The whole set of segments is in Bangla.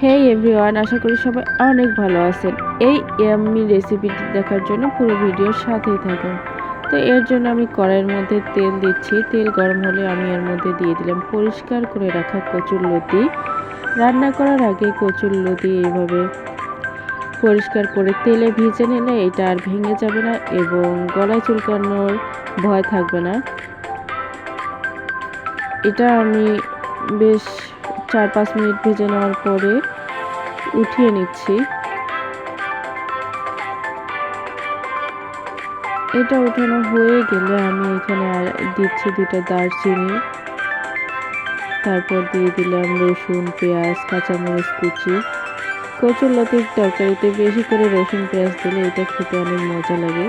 হে এভরিওয়ান আশা করি সবাই অনেক ভালো আছেন। এই ইয়াম্মি রেসিপিটি দেখার জন্য পুরো ভিডিওর সাথেই থাকুন। তো এর জন্য আমি কড়াইয়ের মধ্যে তেল দিচ্ছি। তেল গরম হলে আমি এর মধ্যে দিয়ে দিলাম পরিষ্কার করে রাখা কচুর লতি। রান্না করার আগে কচুর লতি এইভাবে পরিষ্কার করে তেলে ভিজে নিলে এটা আর ভেঙে যাবে না এবং গলায় চুলকানোর ভয় থাকবে না। এটা আমি বেশ চার পাঁচ মিনিট ভেজে নেওয়ার পরে উঠিয়ে নিচ্ছি। এটা উঠানো হয়ে গেলে আমি এখানে দিচ্ছি দুটা দারচিনি। তারপর দিয়ে দিলাম রসুন, পেঁয়াজ, কাঁচামরিচ, কুচি। কচুর লতির তরকারিতে বেশি করে রসুন, পেঁয়াজ দিলে এটা খেতে অনেক মজা লাগে।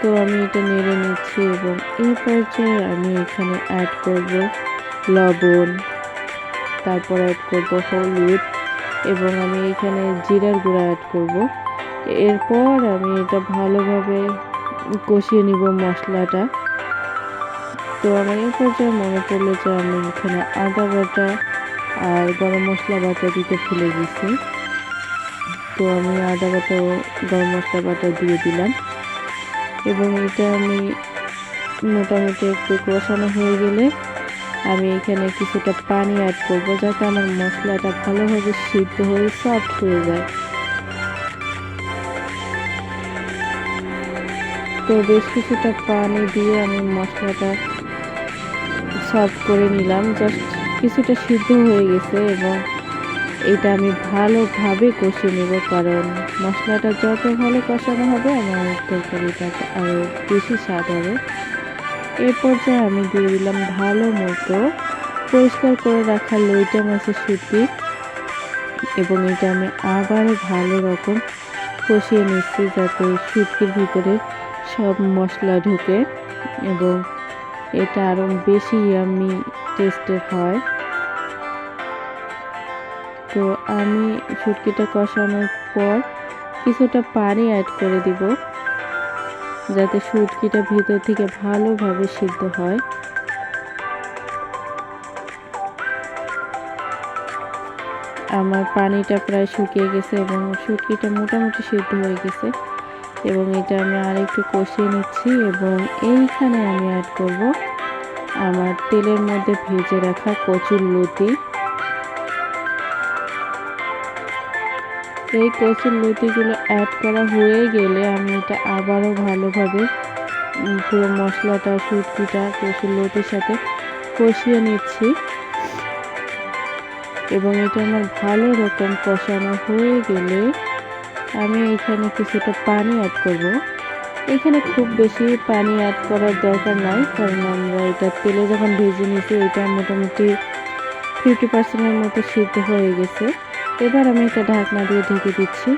তো আমি এটা নেড়ে নিচ্ছি এবং এই পর্যায়ে আমি এখানে অ্যাড করব লবণ, তারপর অ্যাড করব হলুদ, এবং আমি এখানে জিরার গুঁড়া অ্যাড করব। এরপর আমি এটা ভালোভাবে কষিয়ে নিব মশলাটা। তো আমার এই পর্যায়ে মনে পড়ল যে আমি এখানে আদা বাটা আর গরম মশলা বাটা দিতে ভুলে গেছি। তো আমি আদা বাটা ও গরম মশলা বাটা দিয়ে দিলাম। এবং এটা আমি মোটামুটি একটু কষানো হয়ে গেলে আমি এখানে কিছুটা পানি অ্যাড করব যাতে আমার মশলাটা ভালোভাবে সিদ্ধ হয়ে সফট হয়ে যায়। তো বেশ কিছুটা পানি দিয়ে আমি মশলাটা সফট করে নিলাম। জাস্ট কিছুটা সিদ্ধ হয়ে গেছে এবং এটা আমি ভালোভাবে কষে নেব কারণ মশলাটা যত ভালো কষানো হবে, আমার তরকারিটা আরও বেশি স্বাদ হবে। এর পর্যায়ে আমি দিয়ে দিলাম ভালো মতো পরিষ্কার করে রাখা লইটা মাছের সুতি এবং এটা আমি আবারও ভালো রকম কষিয়ে নিচ্ছি যাতে সুটকির ভিতরে সব মশলা ঢুকে এবং এটা আরও বেশি আমি টেস্টের হয়। তো আমি শুটকিটা কষানোর পর কিছুটা পানি অ্যাড করে দিব। যাতে শুটকিটা ভিতর থেকে ভালোভাবে সিদ্ধ হয়। আমার পানিটা প্রায় শুকিয়ে গেছে এবং শুটকিটা মোটামুটি সিদ্ধ হয়ে গেছে এবং এটা আমি আর একটু কষিয়ে নিচ্ছি এবং এইখানে আমি অ্যাড করব আমার তেলের মধ্যে ভেজে রাখা কচুর লতি। এই কচুর লতিগুলো অ্যাড করা হয়ে গেলে আমি এটা আবারও ভালোভাবে পুরো মশলাটা, সুটকিটা কচুর লতির সাথে কষিয়ে নিচ্ছি এবং এটা আমার ভালো রকম কষানো হয়ে গেলে আমি এখানে কিছুটা পানি অ্যাড করব। এখানে খুব বেশি পানি অ্যাড করার দরকার নাই, কারণ আমরা এটা তেলে যখন ভেজে নিয়েছি, এটা মোটামুটি ফিফটি পার্সেন্টের মতো সিদ্ধ হয়ে গেছে এবার আমি একটা ঢাকনা দিয়ে ঢেকে দিচ্ছি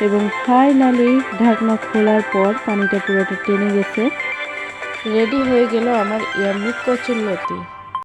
এবং ফাইনালি ঢাকনা খোলার পর পানিটা পুরোটা টেনে গেছে। রেডি হয়ে গেল আমার ইয়ামি কচুর লতি।